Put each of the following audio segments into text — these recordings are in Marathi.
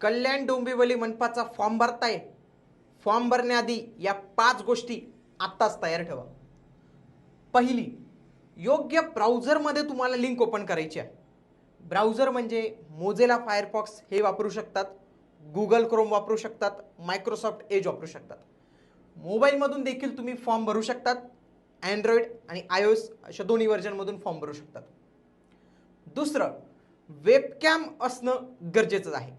कल्याण डोंबिवली मनपाचा फॉर्म भरताय. फॉर्म भरण्याआधी या पाच गोष्टी आत्ताच तयार ठेवा. पहिली योग्य ब्राउझरमध्ये तुम्हाला लिंक ओपन करायची आहे. ब्राउझर म्हणजे मोझेला फायरफॉक्स हे वापरू शकतात गुगल क्रोम वापरू शकतात मायक्रोसॉफ्ट एज वापरू शकतात. मोबाईलमधून देखील तुम्ही फॉर्म भरू शकतात अँड्रॉइड आणि आय ओ एस अशा दोन्ही व्हर्जनमधून फॉर्म भरू शकतात. दुसरं वेबकॅम असणं गरजेचं आहे.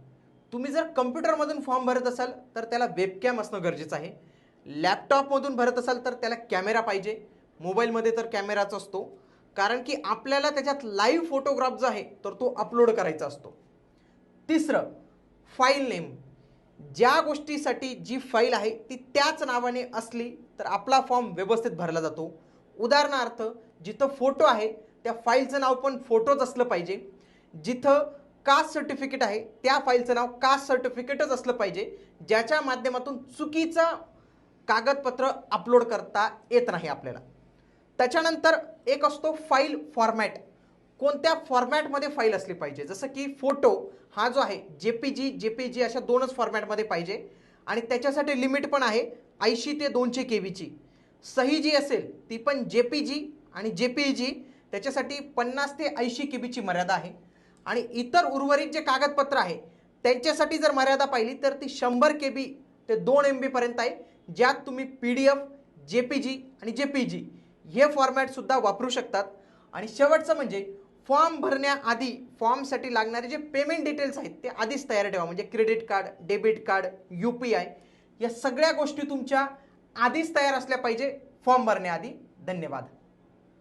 तुम्ही जर कम्प्युटरमधून फॉर्म भरत असाल तर त्याला वेबकॅम असणं गरजेचं आहे. लॅपटॉपमधून भरत असाल तर त्याला कॅमेरा पाहिजे. मोबाईलमध्ये तर कॅमेराच असतो. कारण की आपल्याला त्याच्यात लाईव्ह फोटोग्राफ जो आहे तर तो अपलोड करायचा असतो. तिसरं फाईल नेम ज्या गोष्टीसाठी जी फाईल आहे ती त्याच नावाने असली तर आपला फॉर्म व्यवस्थित भरला जातो. उदाहरणार्थ जिथं फोटो आहे त्या फाईलचं नाव पण फोटोच असलं पाहिजे. जिथं कास्ट सर्टिफिकेट आहे त्या फाईलचं नाव कास्ट सर्टिफिकेटच असलं पाहिजे ज्याच्या माध्यमातून चुकीचं कागदपत्र अपलोड करता येत नाही आपल्याला. त्याच्यानंतर एक असतो फाईल फॉर्मॅट कोणत्या फॉर्मॅटमध्ये फाईल असली पाहिजे? जसं की फोटो हा जो आहे जे पी जी जे पी जी अशा दोनच फॉर्मॅटमध्ये पाहिजे. आणि त्याच्यासाठी लिमिट पण आहे ऐंशी ते दोनशे के बीची सही जी असेल ती पण जे पी जी आणि जे पी जी त्याच्यासाठी पन्नास ते ऐंशी के बीची मर्यादा आहे. आणि इतर उर्वरित जे कागदपत्र आहे त्यांच्यासाठी जर मर्यादा पाहिली तर ती शंभर के बी ते दोन एम बीपर्यंत आहे ज्यात तुम्ही P D F J P G आणि जे पी जी हे फॉर्मॅटसुद्धा वापरू शकतात. आणि शेवटचं म्हणजे फॉर्म भरण्याआधी फॉर्मसाठी लागणारे जे पेमेंट डिटेल्स आहेत ते आधीच तयार ठेवा. म्हणजे credit card debit card U P I या सगळ्या गोष्टी तुमच्या आधीच तयार असल्या पाहिजे फॉर्म भरण्याआधी. धन्यवाद.